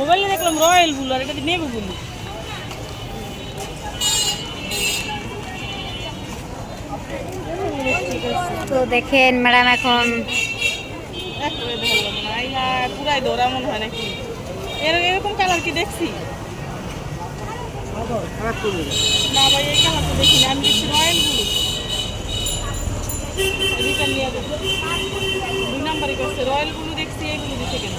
মোবাইলে দেখলাম royal blue আর এটা নেভি ব্লু। তো দেখেন ম্যাডাম এখন পুরাই ধরা মনে হয় নাকি? এর এরকম কালার কি দেখছি? না ভাই এই কালার তো দেখিনি আমি দেখছি রয়্যাল ব্লু। রিটার্ন নিয়ে দুই নাম্বারই করছে রয়্যাল ব্লু দেখছি এইগুলো দিছে কেন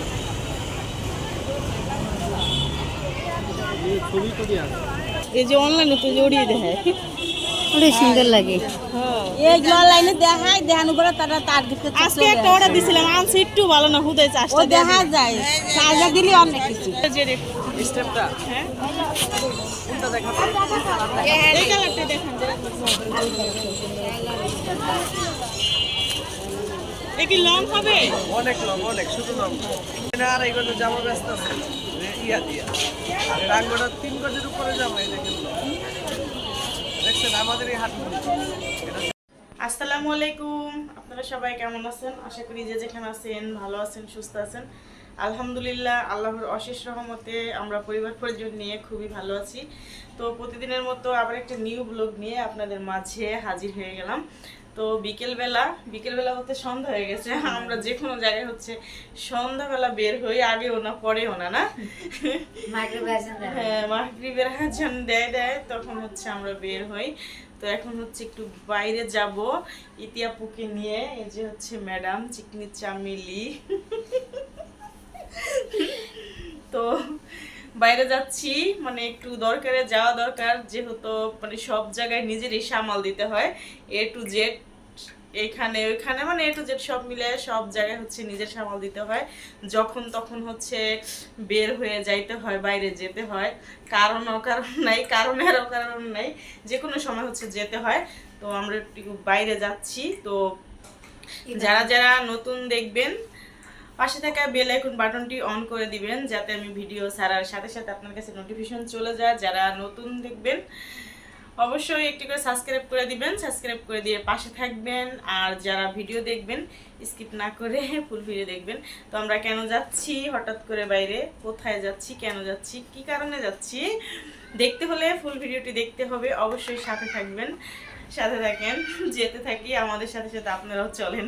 এই যে অনলাইনে তো জড়িয়ে দেয় অনেক সুন্দর লাগে। হ্যাঁ। এই অনলাইনে দেখায় দেখানোর পরে তারা তার আজকে একটা অর্ডার দিছিলাম আনছি একটু ভালো না হুদাই ও চাষটা দেখা যায় চার্জার দিলে অনেক কিছু। যে হ্যাঁ। এই কালারটা দেখান। এ কি লং হবে? অনেক লং অনেক শুধু লং। আর এই জামা ব্যস্ত আছে। ইয়া দিয়া। আর তিন গজের উপরে জামা এই দেখেন। দেখছেন, আমাদের এই হাট আসসালামু আলাইকুম। আপনারা সবাই কেমন আছেন? আশা করি যে যেখানে আছেন, ভালো আছেন, সুস্থ আছেন। আলহামদুলিল্লাহ, আল্লাহর অশেষ রহমতে আমরা পরিবার পরিজন নিয়ে খুবই ভালো আছি। তো প্রতিদিনের মতো আবার একটা নিউ ব্লগ নিয়ে আপনাদের মাঝে হাজির হয়ে গেলাম। তো বিকেলবেলা বিকেলবেলা হতে সন্ধ্যা হয়ে গেছে। আমরা যে কোনো জায়গায় হচ্ছে সন্ধ্যাবেলা বের হই আগেও না? পরেও না না হ্যাঁ মাগরিবের আজান দেয় দেয় তখন হচ্ছে আমরা বের হই। তো এখন হচ্ছে একটু বাইরে যাব ইতিয়াপুকে নিয়ে এই যে হচ্ছে ম্যাডাম চিকনি চামেলি। তো বাইরে যাচ্ছি মানে একটু দরকারে যাওয়া দরকার যেহেতু মানে সব জায়গায় নিজেরই সামাল দিতে হয়। এ টু জেড এখানে ওইখানে মানে এ টু জেড সব মিলে সব জায়গায় হচ্ছে নিজের সামাল দিতে হয়। যখন তখন হচ্ছে বের হয়ে যাইতে হয় বাইরে যেতে হয়। কারণ অকারণ নাই কারণের অকারণ নাই। যে কোনো সময় হচ্ছে যেতে হয়। তো আমরা একটু বাইরে যাচ্ছি। তো যারা যারা নতুন দেখবেন পাশে থাকা বেল আইকন বাটনটি অন করে দিবেন যাতে আমি ভিডিও ছাড়ার সাথে সাথে আপনার কাছে নোটিফিকেশন চলে যায়, যারা নতুন দেখবেন, অবশ্যই একটি করে সাবস্ক্রাইব করে দিবেন সাবস্ক্রাইব করে দিয়ে পাশে থাকবেন, আর যারা ভিডিও দেখবেন স্কিপ না করে ফুল ভিডিও দেখবেন। তো আমরা কেন যাচ্ছি? হঠাৎ করে বাইরে কোথায় যাচ্ছি? কেন যাচ্ছি? কি কারণে যাচ্ছি? দেখতে হলে ফুল ভিডিওটি দেখতে হবে, অবশ্যই সাথে থাকবেন, সাথে থাকেন, যেতে থাকি, আমাদের সাথে সাথে আপনারাও চলেন।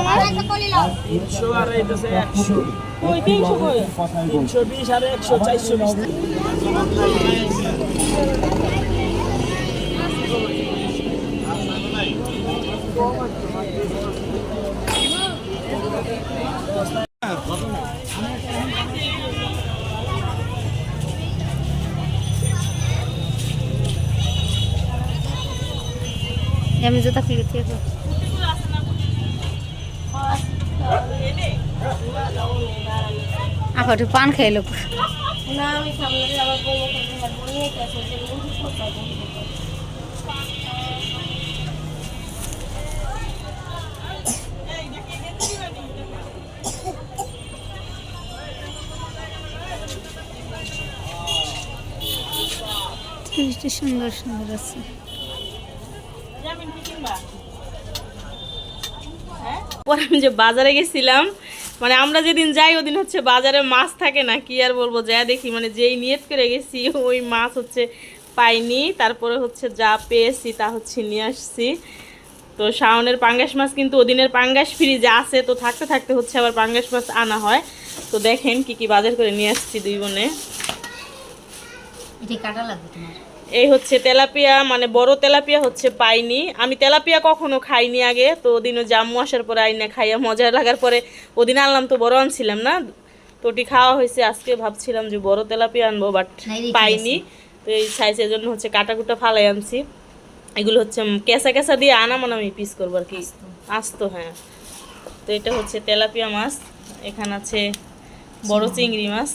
আমার? তিনশো আর এইটাছে একশো। ওই তিনশো কই? তিনশো বিশ আর একশো চারশো বিশ। আমি জুতা থেকে মুরগি কোথায় জিনিসটা সুন্দর সুন্দর আছে। হ্যাঁ? আমি যে বাজারে গেছিলাম মানে আমরা যেদিন যাই, ওদিন হচ্ছে বাজারে মাছ থাকে না, কি আর বলব, যা দেখি মানে যেই নিয়ত করে গেছি, ওই মাছ হচ্ছে পাইনি। তারপরে হচ্ছে যা পেয়েছি তা হচ্ছে নিয়ে আসছি। তো শাওনের পাঙ্গাস মাছ কিন্তু ওদিনের পাঙ্গাস ফ্রিজে আছে, তো থাকতে থাকতে হচ্ছে আবার পাঙ্গাস মাছ আনা হয়। তো দেখেন কি কি বাজার করে নিয়ে আসছি দুই বোনে। কাটা লাগবে তোমার? এই হচ্ছে তেলাপিয়া মানে বড় তেলাপিয়া হচ্ছে পাইনি। আমি তেলাপিয়া কখনো খাইনি আগে তো ওদিনও জাম্মু আসার পরে আইনা খাইয়া মজা লাগার পরে ওদিন আনলাম তো বড় আনছিলাম না তো ওটি খাওয়া হয়েছে। আজকে ভাবছিলাম যে বড় তেলাপিয়া আনব বাট পাইনি। তো এই সাইজের জন্য হচ্ছে কাটা কুটা ফালাই আনছি। এগুলো হচ্ছে কেঁচা কেঁচা দিয়ে আনা মানে আমি পিস করব আর কি। আস্তো। হ্যাঁ। তো এটা হচ্ছে তেলাপিয়া মাছ। এখানে আছে বড় চিংড়ি মাছ।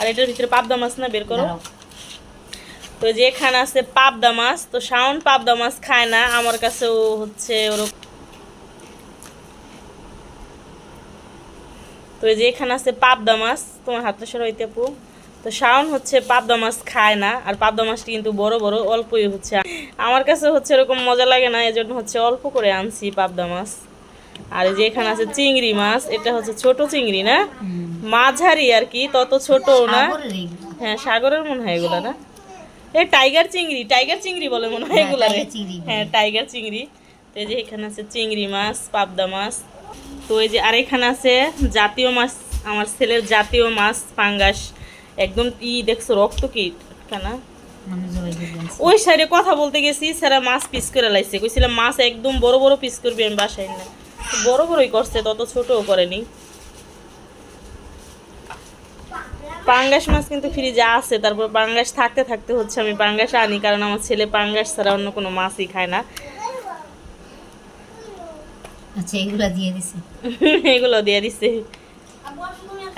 আর এটার ভিতরে পাবদা মাছ না বের করো? তো যে এখানে আছে পাবদা মাছ তো শাওন পাবদা মাছ খায় না আমার কাছেও হচ্ছে ওরকম। তো এই যে এখানে আছে পাবদা মাছ তোমার হাতটা সরাইতে আপু। তো শাওন হচ্ছে পাবদা মাছ খায় না আর পাবদা মাছটি কিন্তু বড় বড় অল্পই হচ্ছে। আমার কাছে হচ্ছে এরকম মজা লাগে না এজন্য হচ্ছে অল্প করে আনছি পাবদা মাছ। আর এই যে এখানে আছে চিংড়ি মাছ এটা হচ্ছে ছোট চিংড়ি না? মাঝারি আর কি তত ছোট না। হ্যাঁ সাগরের মনে হয় এগুলা না? এই টাইগার চিংড়ি টাইগার চিংড়ি বলে মনে হয় এগুলা হ্যাঁ টাইগার চিংড়ি। তো এই যে এখানে আছে চিংড়ি মাছ পাবদা মাছ। তো এই যে আর এখানে আছে জাতীয় মাছ আমার ছেলের জাতীয় মাছ পাঙ্গাস। একদম ই দেখছ রক্ত কি কেন? ওই সাইডে কথা বলতে গেছি স্যারা মাছ পিস করে লাইছে। কইছিলাম মাছ একদম বড় বড় পিস করবি আমি বাসায় না বড় বড়ই করছে তত ছোটও করেনি। পাঙ্গাস মাছ কিন্তু ফ্রিজে আছে তারপর পাঙ্গাস থাকতে থাকতে হচ্ছে আমি পাঙ্গাস আনি কারণ আমার ছেলে পাঙ্গাস ছাড়া অন্য কোনো মাছই খায় না। আচ্ছা এগুলা দিয়ে দিছি। এগুলো দিয়ে দিছে।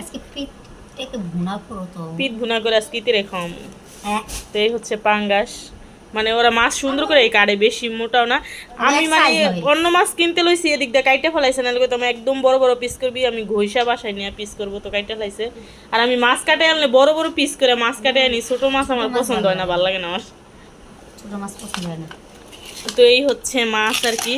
আজকে পিঠটাকে ভুনা করো তো। পিঠ ভুনা করে আজকে তীরে হ্যাঁ। তো এই হচ্ছে পাঙ্গাস। মানে ওরা মাছ সুন্দর করে কাটে বেশি মোটাও না। আমি মানে অন্য মাছ কিনতে লইছি এদিক দিয়ে কাইটা ফেলাইছে না তো আমি একদম বড় বড় পিস করবি আমি ঘইসা বাসায় নিয়ে পিস করব তো কাইটা ফেলাইছে। আর আমি মাছ কাটে আনলে বড় বড় পিস করে মাছ কাটে আনি ছোট মাছ আমার পছন্দ হয় না। ভালো লাগে না আমার। ছোট মাছ পছন্দ হয় না। তো এই হচ্ছে মাছ আর কি।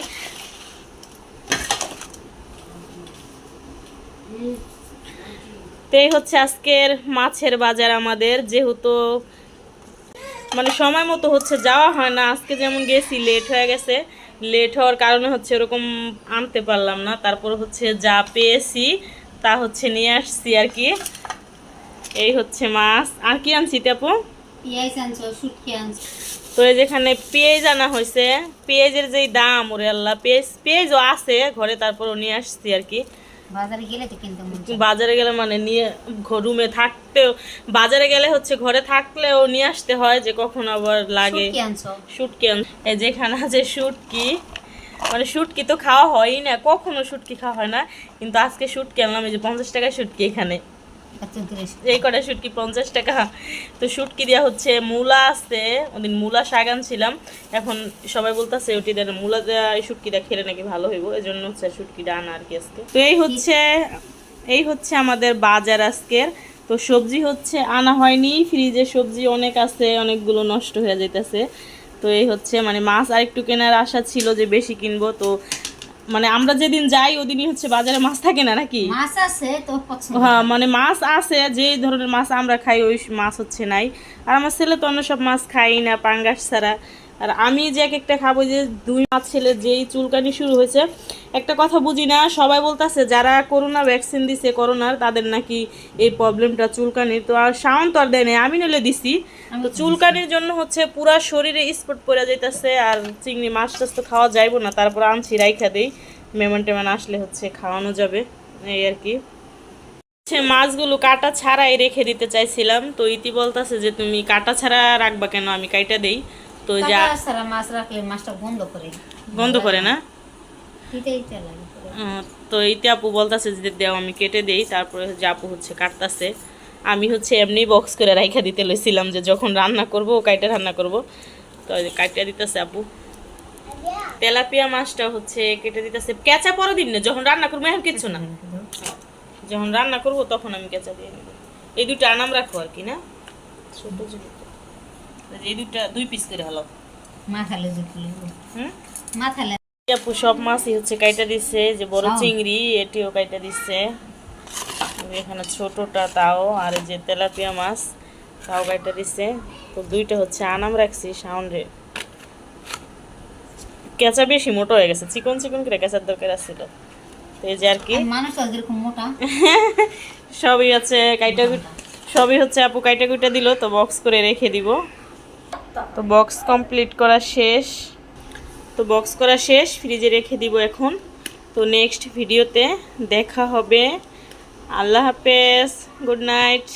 তো এই হচ্ছে আজকের মাছের বাজার আমাদের যেহেতু মানে সময় মতো হচ্ছে যাওয়া হয় না। আজকে যেমন গেছি লেট হয়ে গেছে। লেট হওয়ার কারণে হচ্ছে এরকম আনতে পারলাম না। তারপর হচ্ছে যা পেয়েছি তা হচ্ছে নিয়ে আসছি আর কি। এই হচ্ছে মাছ। আর কি আনছি তাপু তো এই যেখানে পেঁয়াজ আনা হয়েছে পেঁয়াজের যেই দাম ওরে আল্লাহ পেঁয়াজ পেঁয়াজও আছে ঘরে তারপরও নিয়ে আসছি আর কি। বাজারে গেলে তো কিনতে বাজারে গেলে মানে নিয়ে রুমে থাকতেও বাজারে গেলে হচ্ছে ঘরে থাকলেও নিয়ে আসতে হয় যে কখন আবার লাগে। শুটকি এই যেখানে আছে শুটকি। মানে শুটকি তো খাওয়া হয়ই না কখনো শুটকি খাওয়া হয় না। কিন্তু আজকে শুটকি আনলাম এই যে পঞ্চাশ টাকায় শুটকি এখানে। এই কটা শুটকি পঞ্চাশ টাকা। তো শুটকি দেওয়া হচ্ছে মূলা ওদিন মূলা আনছিলাম। এখন সবাই বলতেছে শুটকিটা খেলে নাকি ভালো হইব। এই জন্য হচ্ছে শুটকিটা আনা আর কি আজকে। তো এই হচ্ছে এই হচ্ছে আমাদের বাজার আজকের। তো সবজি হচ্ছে আনা হয়নি, ফ্রিজে সবজি অনেক আছে, অনেকগুলো নষ্ট হয়ে যাইতেছে। তো এই হচ্ছে মানে মাছ আরেকটু কেনার আশা ছিল যে বেশি কিনবো, তো মানে আমরা যেদিন যাই ওদিনই হচ্ছে বাজারে মাছ থাকে না নাকি? মাছ আছে তো পছন্দ। হ্যাঁ মানে মাছ আছে যে ধরনের মাছ আমরা খাই ওই মাছ হচ্ছে নাই। আর আমার ছেলে তো অন্য সব মাছ খাই না পাঙ্গাস ছাড়া। আর আমি যে এক একটা খাব যে দুই মাস ছেলে যেই চুলকানি শুরু হয়েছে একটা কথা বুঝি না সবাই বলতাছে যারা করোনা ভ্যাকসিন দিছে করোনার তাদের নাকি এই প্রবলেমটা চুলকানির। তো আর শাওন তো আর দেয় নাই আমি নিলে দিছি। তো চুলকানির জন্য হচ্ছে পুরা শরীরে স্পট পড়ে যাইতেছে আর চিংড়ি মাছ টাছ তো খাওয়া যাইবো না তারপর আনছি রাইখা দেই। মেমন টেমন আসলে হচ্ছে খাওয়ানো যাবে এই আর কি। হচ্ছে মাছগুলো কাটা ছাড়াই রেখে দিতে চাইছিলাম তো ইতি বলতাছে যে তুমি কাটা ছাড়া রাখবা কেন আমি কাইটা দেই। তো যা ছাড়া মাছ রাখলে মাছটা বন্ধ করে বন্ধ করে না? তো ইতি আপু বলতাছে যে দেও আমি কেটে দেই তারপরে যে আপু হচ্ছে কাটতাছে। আমি হচ্ছে এমনি বক্স করে রাইখা দিতে লইছিলাম যে যখন রান্না করব কাইটা রান্না করব। তো এই যে কাইটা দিতেছে আপু। তেলাপিয়া মাছটা হচ্ছে কেটে দিতেছে। কেঁচা পরে দিন না যখন রান্না করব এখন কিচ্ছু না। যখন রান্না করব তখন আমি কেঁচা দিয়ে নেব। এই দুটো আনাম রাখো আর কি না? ছোট ছোট। এই দুটা দুই পিস করে হলো। মাথালে জুটলে হুম? মাথালে। আপু সব মাছই হচ্ছে কাইটা দিচ্ছে যে বড় চিংড়ি এটিও কাইটা দিচ্ছে এখানে ছোটটা তাও আর যে তেলাপিয়া মাছ তাও কাইটা দিচ্ছে তো দুইটা হচ্ছে আনাম রাখছি সাউন্ডে। কেঁচা বেশি মোটা হয়ে গেছে চিকন চিকন করে কেঁচার দরকার আছিল। তো এই যে আর কি। মোটা। সবই হচ্ছে কাইটা সবই হচ্ছে আপু কাইটা কুইটা দিল তো বক্স করে রেখে দিব। তো বক্স কমপ্লিট করা শেষ। তো বক্স করা শেষ ফ্রিজে রেখে দিব এখন। তো নেক্সট ভিডিওতে দেখা হবে। আল্লাহ হাফেজ গুড নাইট